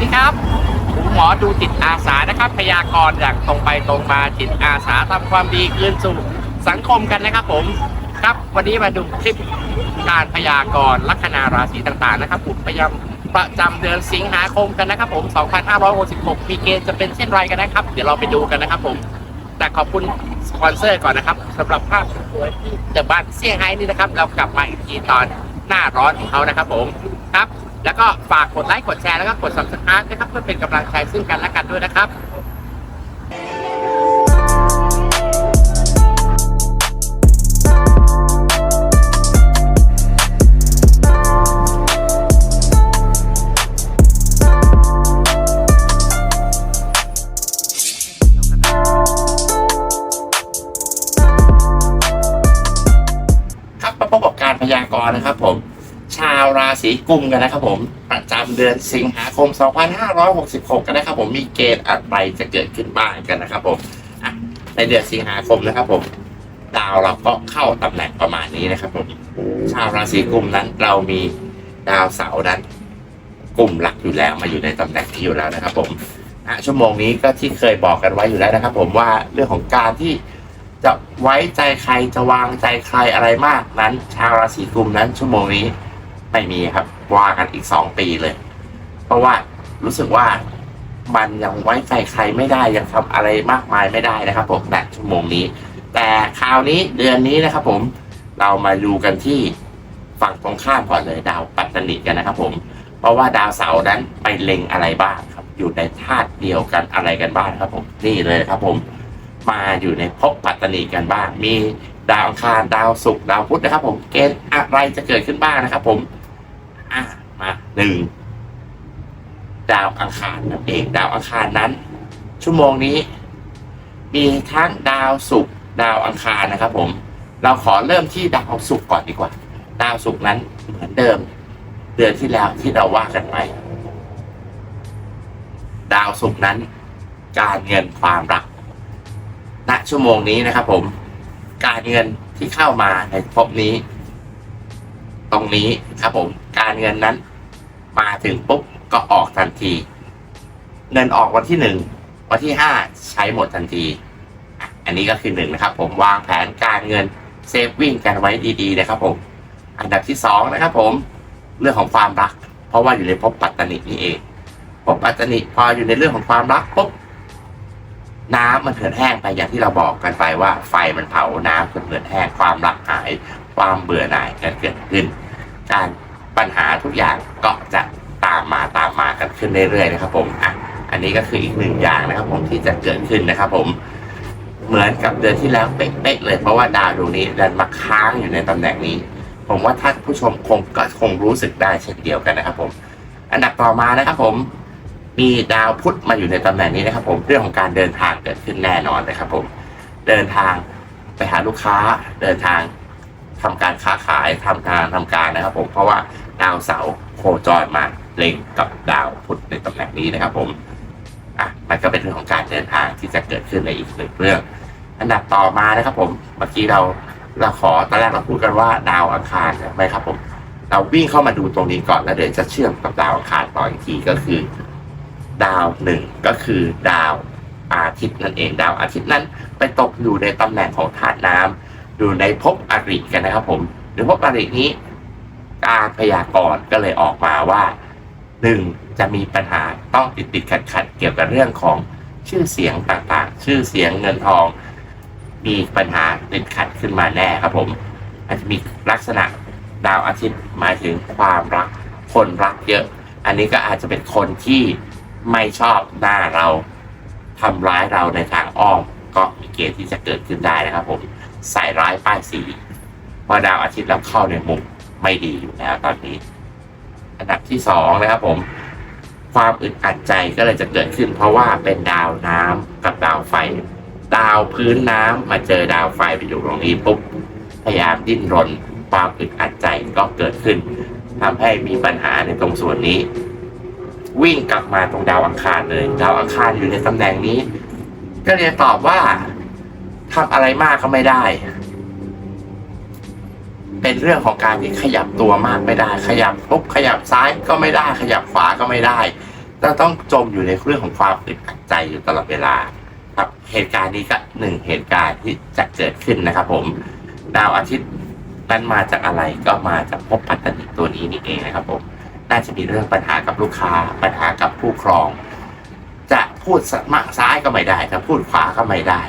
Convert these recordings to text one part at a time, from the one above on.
ดีครับผมหมอดูจิตอาสานะครับ พยากรณ์อย่างตรงไปตรงมาจิตอาสาทำความดีคืนสู่สังคมกันนะครับ ผมครับวันนี้มาดูคลิปการพยากรณ์ลัคนาราศีต่างๆ นะครับผมพยายามประจำเดือนสิงหาคมกันนะครับ ผม 2566 มีเกณฑ์จะเป็นเช่นไรกันนะครับ เดี๋ยวเราไปดูกันนะครับ ผม แต่ขอบคุณสปอนเซอร์ก่อนนะครับสำหรับภาพสวยที่เดอะบ้านเซี่ยงไฮ้นี่นะครับ เรากลับมาอีกทีตอนหน้าร้อนของเขานะครับ ผม ครับ แล้วก็ฝากกดไลค์กดแชร์แล้วก็กด subscribe นะครับเพื่อเป็นกำลังใจซึ่งกันและกันด้วยนะครับครับมาพบกับการพยากรณ์นะครับผม ชาวราศีกุมกันนะครับผม ประจำเดือนสิงหาคม 2566 กันนะครับผมมีเกณฑ์อะไรจะเกิดขึ้นบ้างกันนะครับผมในเดือนสิงหาคมนะครับผม ดาวเราก็เข้าตำแหน่งประมาณนี้นะครับผมชาวราศีกุมนั้นเรามีดาวเสาร์นั้นกลุ่มหลักอยู่แล้วมาอยู่ในตำแหน่งที่อยู่แล้วนะครับ ผมะชั่วโมงนี้ก็ที่เคยบอกกันไว้อยู่แล้วนะครับ ผมว่าเรื่องของการที่จะไว้ใจใครจะวางใจใครอะไรมากนั้น ชาวราศีกุมนั้นชั่วโมงนี้ ไม่มีครับ ว่ากันอีกสองปีเลย เพราะว่ารู้สึกว่ามันยังไว้ใจใครไม่ได้ยังทำอะไรมากมายไม่ได้นะครับผมณชั่วโมงนี้ แต่คราวนี้เดือนนี้นะครับผมเรามาดูกันที่ฝั่งตรงข้ามก่อนเลยดาวปัตตนิกันนะครับผม เพราะว่าดาวเสาร์นั้นไปเล็งอะไรบ้างครับ อยู่ในธาตุเดียวกันอะไรกันบ้างครับผมนี่เลยครับผม มาอยู่ในภพปัตตนีกันบ้าง มีดาวอังคารดาวศุกร์ดาวพุธนะครับ ผมเกณฑ์อะไรจะเกิดขึ้นบ้างนะครับ ผม หนึ่งดาวอังคารนั่นเองดาวอังคารนั้น ชั่วโมงนี้ มีทั้งดาวศุกร์ดาวอังคารนะครับผม เราขอเริ่มที่ดาวศุกร์ก่อนดีกว่า ดาวศุกร์นั้นเหมือนเดิม เดือนที่แล้วที่เราว่ากันไว้ดาวศุกร์นั้น การเงินความรักณชั่วโมงนี้นะครับผม การเงินที่เข้ามาในภพนี้ ตรงนี้ครับผม การเงินนั้น มาถึงปุ๊บก็ออกทันที เงินออกวันที่หนึ่งวันที่ห้าใช้หมดทันที อันนี้ก็คือหนึ่งนะครับ ผมวางแผนการเงินเซฟวิ่งกันไว้ดีๆนะครับผมอันดับที่สองนะครับ ผมเรื่องของความรัก เพราะว่าอยู่ในภพปัตตนินี่เองภพปัตตนิพออยู่ในเรื่องของความรักปุ๊บน้ำมันเหือดแห้งไปอย่างที่เราบอกกันไปว่า ไฟมันเผาน้ำจนเหือดแห้งความรักหาย ความเบื่อหน่ายกันเกิดขึ้น การ ปัญหาทุกอย่างก็จะตามมาตามมากันขึ้นเรื่อยๆนะครับผมอะอันนี้ก็คืออีกหนึ่งอย่างนะครับผมที่จะเกิดขึ้นนะครับผมเหมือนกับเดือนที่แล้วเป๊ะๆเลยเพราะว่าดาวดวงนี้ดันมาค้างอยู่ในตำแหน่งนี้ ผมว่าท่านผู้ชมคงก็คงรู้สึกได้เช่นเดียวกันนะครับผมอันดับต่อมานะครับผมมีดาวพุธมาอยู่ในตำแหน่งนี้นะครับ ผมเรื่องของการเดินทางเกิดขึ้นแน่นอนนะครับผมเดินทางไปหาลูกค้าเดินทาง ทำการค้าขายทำทางทำการนะครับ ผมเพราะว่าดาวเสาร์โคจรมาเล็งกับดาวพุธในตำแหน่งนี้นะครับ ผมอะมันก็เป็นเรื่องของการเดินทางที่จะเกิดขึ้นในอีกหนึ่งเรื่อง อันดับต่อมานะครับ ผมเมื่อกี้เราเราขอตอนแรกเราพูดกันว่าดาวอังคารใช่ไหมครับ ผม เราวิ่งเข้ามาดูตรงนี้ก่อนแล้วเดี๋ยวจะเชื่อมกับดาวอังคารต่ออีกทีก็คือ ดาวหนึ่งก็คือดาวอาทิตย์นั่นเองดาวอาทิตย์นั้นไปตกอยู่ในตำแหน่งของธาตุน้ำ อยู่ในภพอริกันนะครับ ผมในภพอรินี้ การพยากรณ์ก็เลยออกมาว่าหนึ่งจะมีปัญหาต้องติดติดขัดขัดเกี่ยวกับเรื่องของชื่อเสียงต่างๆ ชื่อเสียงเงินทอง มีปัญหาติดขัดขึ้นมาแน่ครับผม อาจจะมีลักษณะดาวอาทิตย์หมายถึงความรัก คนรักเยอะ อันนี้ก็อาจจะเป็นคนที่ไม่ชอบหน้าเราทำร้ายเราในทางอ้อมก็มีเกณฑ์ที่จะเกิดขึ้นได้นะครับผม ใส่ร้ายป้ายสีเพราะดาวอาทิตย์เราเข้าในมุมไม่ดีอยู่แล้วตอนนี้ อันดับที่สองนะครับผมความอึดอัดใจก็เลยจะเกิดขึ้น เพราะว่าเป็นดาวน้ำกับดาวไฟ ดาวพื้นน้ำมาเจอดาวไฟไปอยู่ตรงนี้ปุ๊บพยายามดิ้นรน ความอึดอัดใจก็เกิดขึ้นทำให้มีปัญหาในตรงส่วนนี้ วิ่งกลับมาตรงดาวอังคารเลย ดาวอังคารอยู่ในตำแหน่งนี้ ก็เลยตอบว่า ทำอะไรมากก็ไม่ได้ เป็นเรื่องของการที่ขยับตัวมากไม่ได้ ขยับปุ๊บขยับซ้ายก็ไม่ได้ ขยับขวาก็ไม่ได้เราต้องจมอยู่ในเรื่องของความอึดอัดใจอยู่ตลอดเวลา ครับ เหตุการณ์นี้ก็หนึ่งเหตุการณ์ที่จะเกิดขึ้นนะครับ ผม ดาวอาทิตย์นั้นมาจากอะไรก็มาจากภพปัตตานีตัวนี้นี่เองนะครับ ผม น่าจะมีเรื่องปัญหากับลูกค้า ปัญหากับผู้ครอง จะพูดสมาซ้ายก็ไม่ได้จะพูดขวาก็ไม่ได้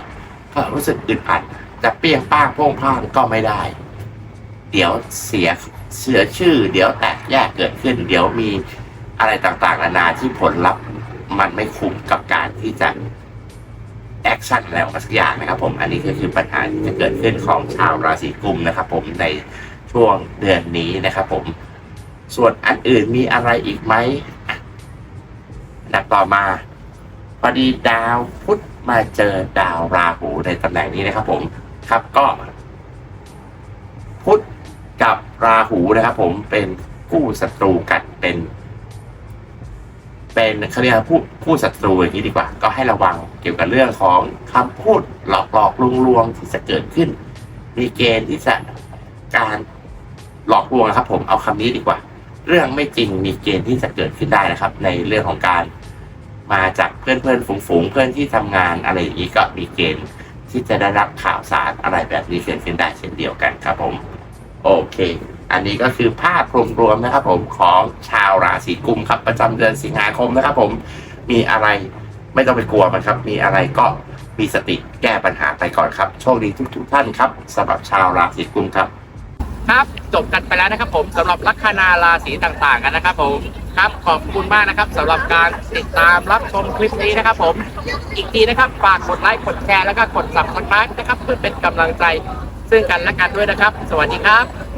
ก็รู้สึกอึดอัดจะเปรี้ยงป้างโพ่งพ่างก็ไม่ได้ เดี๋ยวเสียเสียชื่อ เดี๋ยวแตกแยกเกิดขึ้น เดี๋ยวมีอะไรต่างๆนานาที่ผลลัพธ์มันไม่คุ้มกับการที่จะแอคชั่นแล้วสักอย่างนะครับ ผมอันนี้ก็คือปัญหาที่จะเกิดขึ้นของชาวราศีกุมนะครับ ผมในช่วงเดือนนี้นะครับ ผม ส่วนอันอื่นมีอะไรอีกไหมอะอันดับต่อมา พอดีดาวพุธ มาเจอดาวราหูในตำแหน่งนี้นะครับผมครับก็ พุธกับราหูนะครับ ผมเป็นคู่ศัตรูกันเป็น เป็นเขาเรียกว่าผู้ผู้ศัตรูอย่างนี้ดีกว่า ก็ให้ระวังเกี่ยวกับเรื่องของคำพูดหลอกหลอกลวงลวงที่จะเกิดขึ้น มีเกณฑ์ที่จะการหลอกลวงนะครับ ผมเอาคำนี้ดีกว่า เรื่องไม่จริงมีเกณฑ์ที่จะเกิดขึ้นได้นะครับ ในเรื่องของการ มาจากเพื่อนเพื่อนฝูงฝูงๆเพื่อนที่ทำงานอะไรอย่างนี้ก็มีเกณฑ์ที่จะได้รับข่าวสารอะไรแบบนี้เกิดขึ้นได้เช่นเดียวกันครับผมโอเค อันนี้ก็คือภาพรวมๆนะครับผมของชาวราศีกุมครับประจำเดือนสิงหาคมนะครับผมมีอะไรไม่ต้องไปกลัวมันครับ มีอะไรก็มีสติแก้ปัญหาไปก่อนครับ โชคดีทุกๆท่านครับสำหรับชาวราศีกุมครับ ครับจบกันไปแล้วนะครับผมสำหรับลัคนาราศีต่างๆกันนะครับผม ครับขอบคุณมากนะครับสำหรับการติดตามรับชมคลิปนี้นะครับ ผมอีกทีนะครับฝากกดไลค์กดแชร์แล้วก็กดสับสไครต์นะครับ เพื่อเป็นกำลังใจซึ่งกันและกันด้วยนะครับ สวัสดีครับ